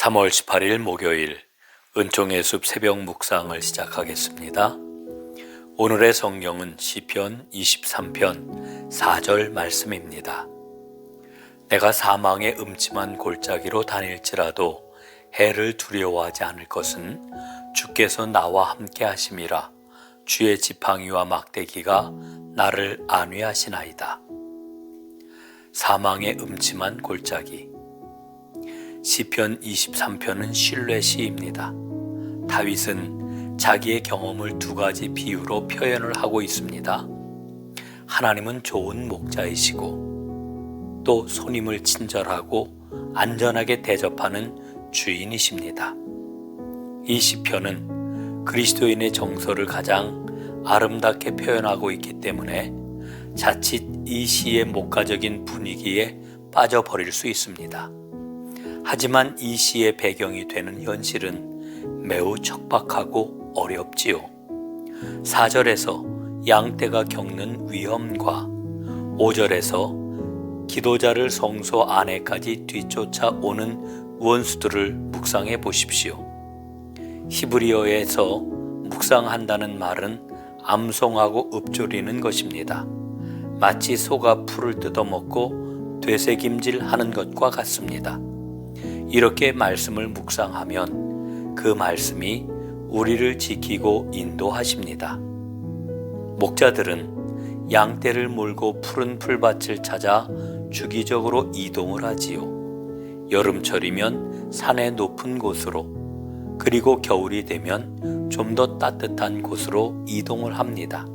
3월 18일 목요일 은총의 숲 새벽 묵상을 시작하겠습니다. 오늘의 성경은 시편 23편 4절 말씀입니다. 내가 사망의 음침한 골짜기로 다닐지라도 해를 두려워하지 않을 것은 주께서 나와 함께 하심이라 주의 지팡이와 막대기가 나를 안위하시나이다. 사망의 음침한 골짜기 시편 23편은 신뢰 시입니다. 다윗은 자기의 경험을 두 가지 비유로 표현을 하고 있습니다. 하나님은 좋은 목자이시고 또 손님을 친절하고 안전하게 대접하는 주인이십니다. 이 시편은 그리스도인의 정서를 가장 아름답게 표현하고 있기 때문에 자칫 이 시의 목가적인 분위기에 빠져버릴 수 있습니다. 하지만 이 시의 배경이 되는 현실은 매우 척박하고 어렵지요. 4절에서 양떼가 겪는 위험과 5절에서 기도자를 성소 안에까지 뒤쫓아 오는 원수들을 묵상해 보십시오. 히브리어에서 묵상한다는 말은 암송하고 읊조리는 것입니다. 마치 소가 풀을 뜯어먹고 되새김질 하는 것과 같습니다. 이렇게 말씀을 묵상하면 그 말씀이 우리를 지키고 인도하십니다. 목자들은 양떼를 몰고 푸른 풀밭을 찾아 주기적으로 이동을 하지요. 여름철이면 산의 높은 곳으로 그리고 겨울이 되면 좀 더 따뜻한 곳으로 이동을 합니다.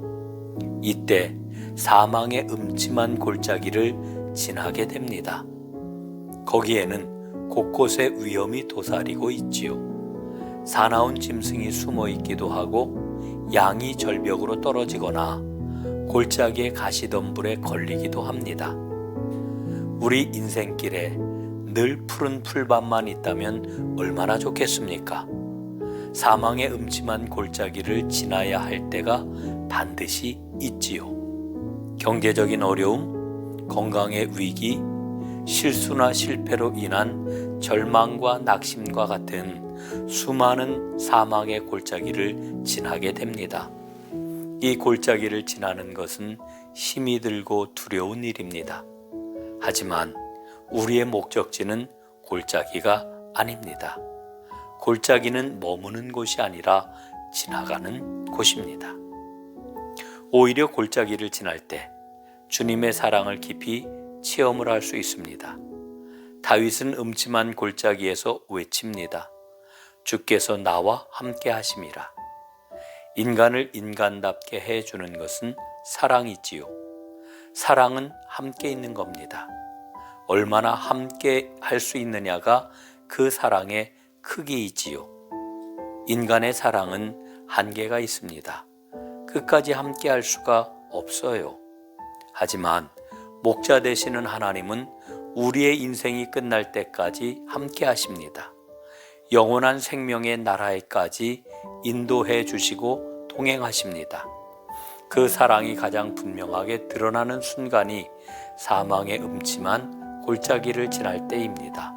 이때 사망의 음침한 골짜기를 지나게 됩니다. 거기에는 곳곳에 위험이 도사리고 있지요. 사나운 짐승이 숨어 있기도 하고 양이 절벽으로 떨어지거나 골짜기의 가시덤불에 걸리기도 합니다. 우리 인생길에 늘 푸른 풀밭만 있다면 얼마나 좋겠습니까? 사망의 음침한 골짜기를 지나야 할 때가 반드시 있지요. 경제적인 어려움, 건강의 위기, 실수나 실패로 인한 절망과 낙심과 같은 수많은 사망의 골짜기를 지나게 됩니다. 이 골짜기를 지나는 것은 힘이 들고 두려운 일입니다. 하지만 우리의 목적지는 골짜기가 아닙니다. 골짜기는 머무는 곳이 아니라 지나가는 곳입니다. 오히려 골짜기를 지날 때 주님의 사랑을 깊이 체험을 할 수 있습니다. 다윗은 음침한 골짜기에서 외칩니다. 주께서 나와 함께 하심이라. 인간을 인간답게 해 주는 것은 사랑이지요. 사랑은 함께 있는 겁니다. 얼마나 함께 할 수 있느냐가 그 사랑의 크기이지요. 인간의 사랑은 한계가 있습니다. 끝까지 함께 할 수가 없어요. 하지만 목자 되시는 하나님은 우리의 인생이 끝날 때까지 함께 하십니다. 영원한 생명의 나라에까지 인도해 주시고 동행하십니다. 그 사랑이 가장 분명하게 드러나는 순간이 사망의 음침한 골짜기를 지날 때입니다.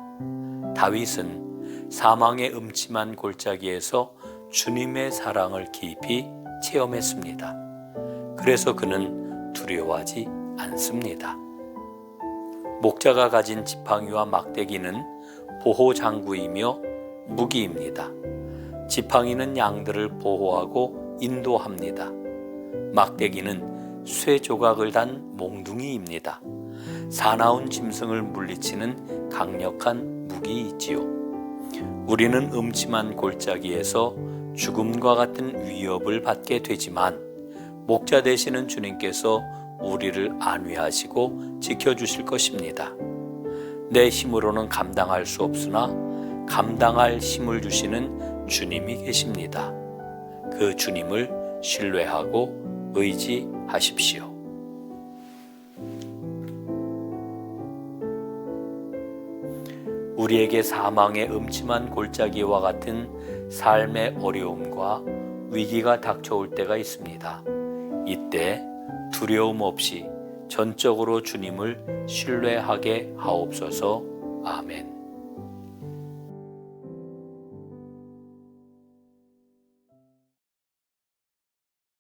다윗은 사망의 음침한 골짜기에서 주님의 사랑을 깊이 체험했습니다. 그래서 그는 두려워하지 않습니다. 목자가 가진 지팡이와 막대기는 보호 장구이며 무기입니다. 지팡이는 양들을 보호하고 인도합니다. 막대기는 쇠 조각을 단 몽둥이입니다. 사나운 짐승을 물리치는 강력한 무기이지요. 우리는 음침한 골짜기에서 죽음과 같은 위협을 받게 되지만 목자 되시는 주님께서 우리를 안위하시고 지켜주실 것입니다. 내 힘으로는 감당할 수 없으나 감당할 힘을 주시는 주님이 계십니다. 그 주님을 신뢰하고 의지하십시오. 우리에게 사망의 음침한 골짜기와 같은 삶의 어려움과 위기가 닥쳐올 때가 있습니다. 이때 두려움 없이 전적으로 주님을 신뢰하게 하옵소서. 아멘.